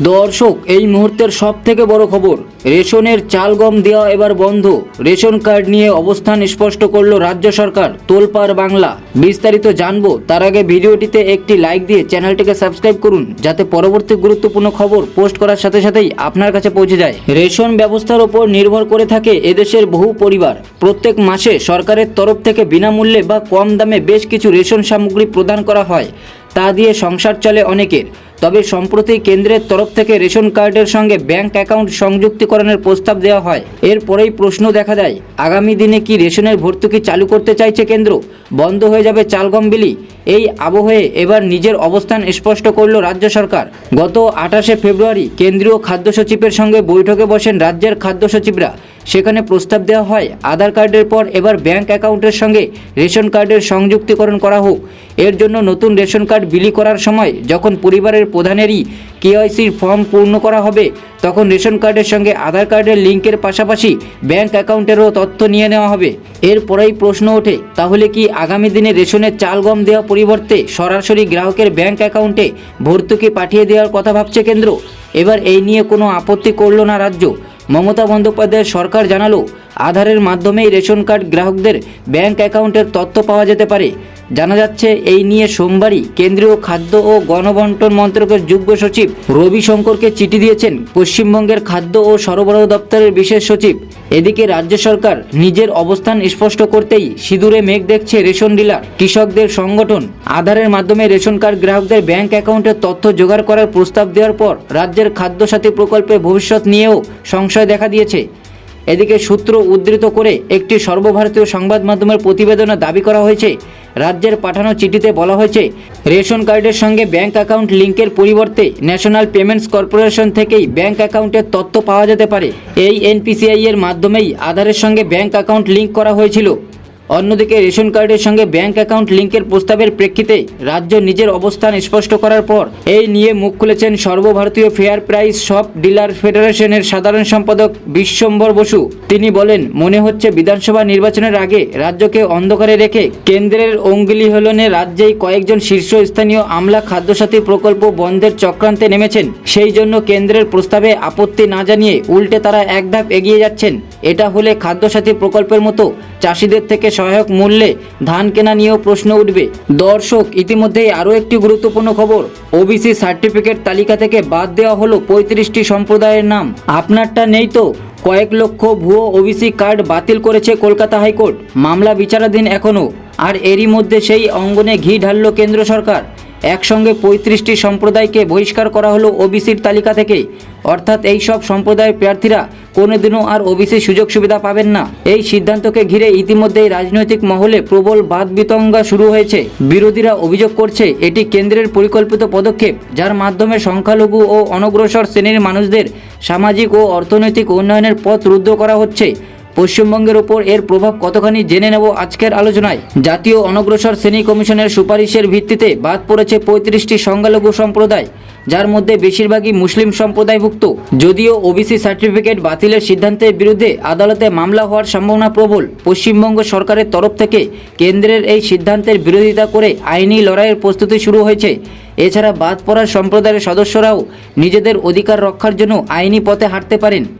দর্শক, এই মুহূর্তের সব থেকে বড় খবর, রেশনের চাল গম দেওয়া এবার বন্ধ। রেশন কার্ড নিয়ে অবস্থান স্পষ্ট করল রাজ্য সরকার, তোলপাড় বাংলা। বিস্তারিত জানব, তার আগে ভিডিওটিতে একটি লাইক দিয়ে চ্যানেলটিকে সাবস্ক্রাইব করুন, যাতে পরবর্তী গুরুত্বপূর্ণ খবর পোস্ট করার সাথে সাথেই আপনার কাছে পৌঁছে যায়। রেশন ব্যবস্থার ওপর নির্ভর করে থাকে এদেশের বহু পরিবার। প্রত্যেক মাসে সরকারের তরফ থেকে বিনামূল্যে বা কম দামে বেশ কিছু রেশন সামগ্রী প্রদান করা হয়। তা দিয়ে সংসার চলে অনেকের। তবে সম্প্রতি কেন্দ্রের তরফ থেকে রেশন কার্ডের সঙ্গে ব্যাংক অ্যাকাউন্ট সংযুক্তিকরণের প্রস্তাব দেওয়া হয়। এরপরেই প্রশ্ন দেখা দেয়, আগামী দিনে কি রেশনের ভর্তুকি চালু করতে চাইছে কেন্দ্র? বন্ধ হয়ে যাবে চালগম বিলি। এই আবহে এবার নিজের অবস্থান স্পষ্ট করল রাজ্য সরকার। গত আঠাশে ফেব্রুয়ারি কেন্দ্রীয় খাদ্য সচিবের সঙ্গে বৈঠকে বসেন রাজ্যের খাদ্য সচিবরা। সেখানে প্রস্তাব দেওয়া হয়, আধার কার্ডের পর এবার ব্যাংক অ্যাকাউন্টের সঙ্গে রেশন কার্ডের সংযুক্তিকরণ করা হোক। এর জন্য নতুন রেশন কার্ড বিলি করার সময় যখন পরিবারের প্রধানেরই কেওয়াইসির ফর্ম পূর্ণ করা হবে, তখন রেশন কার্ডের সঙ্গে আধার কার্ডের লিঙ্কের পাশাপাশি ব্যাংক অ্যাকাউন্টেরও তথ্য নিয়ে নেওয়া হবে। এরপরেই প্রশ্ন ওঠে, তাহলে কি আগামী দিনে রেশনের চাল গম দেওয়া পরিবর্তে সরাসরি গ্রাহকের ব্যাংক অ্যাকাউন্টে ভর্তুকি পাঠিয়ে দেওয়ার কথা ভাবছে কেন্দ্র? এবার এই নিয়ে কোনো আপত্তি করল না রাজ্য। মমতা বন্দ্যোপাধ্যায়ের সরকার জানালো আধারের মাধ্যমেই রেশন কার্ড গ্রাহকদের ব্যাংক অ্যাকাউন্টের তথ্য পাওয়া যেতে পারে। জানা যাচ্ছে, এই নিয়ে সোমবারই কেন্দ্রীয় খাদ্য ও গণবন্টন মন্ত্রকের যুগ্ম সচিব রবি শঙ্করকে চিঠি দিয়েছেন পশ্চিমবঙ্গের খাদ্য ও সরবরাহ দপ্তরের বিশেষ সচিব। এদিকে রাজ্য সরকার নিজের অবস্থান স্পষ্ট করতেই সিঁদুরে মেঘ দেখছে রেশন ডিলার। কৃষকদের সংগঠন আধারের মাধ্যমে রেশন কার্ড গ্রাহকদের ব্যাংক অ্যাকাউন্টের তথ্য জোগাড় করার প্রস্তাব দেওয়ার পর রাজ্যের খাদ্য সাথী প্রকল্পের ভবিষ্যৎ নিয়েও সংশয় দেখা দিয়েছে। এদিকে সূত্র উদ্ধৃত করে একটি সর্বভারতীয় সংবাদ মাধ্যমের প্রতিবেদনে দাবি করা হয়েছে, রাজ্যের পাঠানো চিঠিতে বলা হয়েছে, রেশন কার্ডের সঙ্গে ব্যাংক অ্যাকাউন্ট লিঙ্কের পরিবর্তে ন্যাশনাল পেমেন্টস কর্পোরেশন থেকেই ব্যাংক অ্যাকাউন্টের তথ্য পাওয়া যেতে পারে। এই এনপিসিআই এর মাধ্যমেই আধারের সঙ্গে ব্যাংক অ্যাকাউন্ট লিঙ্ক করা হয়েছিল। অন্যদিকে রেশন কার্ডের সঙ্গে ব্যাংক অ্যাকাউন্ট লিঙ্কের প্রস্তাবের প্রেক্ষিতে রাজ্য নিজের অবস্থান স্পষ্ট করার পর এই নিয়ে মুখ খুলেছেন সর্বভারতীয় ফেয়ার প্রাইস শপ ডিলার ফেডারেশনের সাধারণ সম্পাদক বিশ্বম্বর বসু। তিনি বলেন, মনে হচ্ছে বিধানসভা নির্বাচনের আগে রাজ্যকে অন্ধকারে রেখে কেন্দ্রের অঙ্গুলি হলনে রাজ্যেই কয়েকজন শীর্ষস্থানীয় আমলা খাদ্যসাথী প্রকল্প বন্ধের চক্রান্তে নেমেছেন। সেই জন্য কেন্দ্রের প্রস্তাবে আপত্তি না জানিয়ে উল্টে তারা এক ধাপ এগিয়ে যাচ্ছেন। এটা হলে খাদ্যসাথী প্রকল্পের মতো চাষিদের থেকে সহায়ক মূল্যে ধান কেনা নিয়েও প্রশ্ন উঠবে। দর্শক, ইতিমধ্যেই আরও একটি গুরুত্বপূর্ণ খবর। ওবিসি সার্টিফিকেট তালিকা থেকে বাদ দেওয়া হলো পঁয়ত্রিশটি সম্প্রদায়ের নাম। আপনারটা নেই তো? কয়েক লক্ষ ভুয়ো ওবিসি কার্ড বাতিল করেছে কলকাতা হাইকোর্ট। মামলা বিচারাধীন এখনও আর এরই মধ্যে সেই অঙ্গনে ঘি ঢালল কেন্দ্র সরকার। একসঙ্গে পঁয়ত্রিশটি সম্প্রদায়কে বহিষ্কার করা হলো ওবিসির তালিকা থেকে। অর্থাৎ এই সব সম্প্রদায়ের প্রার্থীরা কোনোদিনও আর ওবিসি সুযোগ সুবিধা পাবেন না। এই সিদ্ধান্তকে ঘিরে ইতিমধ্যেই রাজনৈতিক মহলে প্রবল বাদ বিতঙ্গা শুরু হয়েছে। বিরোধীরা অভিযোগ করছে, এটি কেন্দ্রের পরিকল্পিত পদক্ষেপ, যার মাধ্যমে সংখ্যালঘু ও অনগ্রসর শ্রেণির মানুষদের সামাজিক ও অর্থনৈতিক উন্নয়নের পথ রুদ্ধ করা হচ্ছে। পশ্চিমবঙ্গের ওপর এর প্রভাব কতখানি জেনে নেব আজকের আলোচনায়। জাতীয় অনগ্রসর শ্রেণি কমিশনের সুপারিশের ভিত্তিতে বাদ পড়েছে পঁয়ত্রিশটি সংখ্যালঘু সম্প্রদায়, যার মধ্যে বেশিরভাগই মুসলিম সম্প্রদায়ভুক্ত। যদিও ওবিসি সার্টিফিকেট বাতিলের সিদ্ধান্তের বিরুদ্ধে আদালতে মামলা হওয়ার সম্ভাবনা প্রবল, পশ্চিমবঙ্গ সরকারের তরফ থেকে কেন্দ্রের এই সিদ্ধান্তের বিরোধিতা করে আইনি লড়াইয়ের প্রস্তুতি শুরু হয়েছে। এছাড়া বাদ পড়ার সম্প্রদায়ের সদস্যরাও নিজেদের অধিকার রক্ষার জন্য আইনি পথে হাঁটতে পারেন।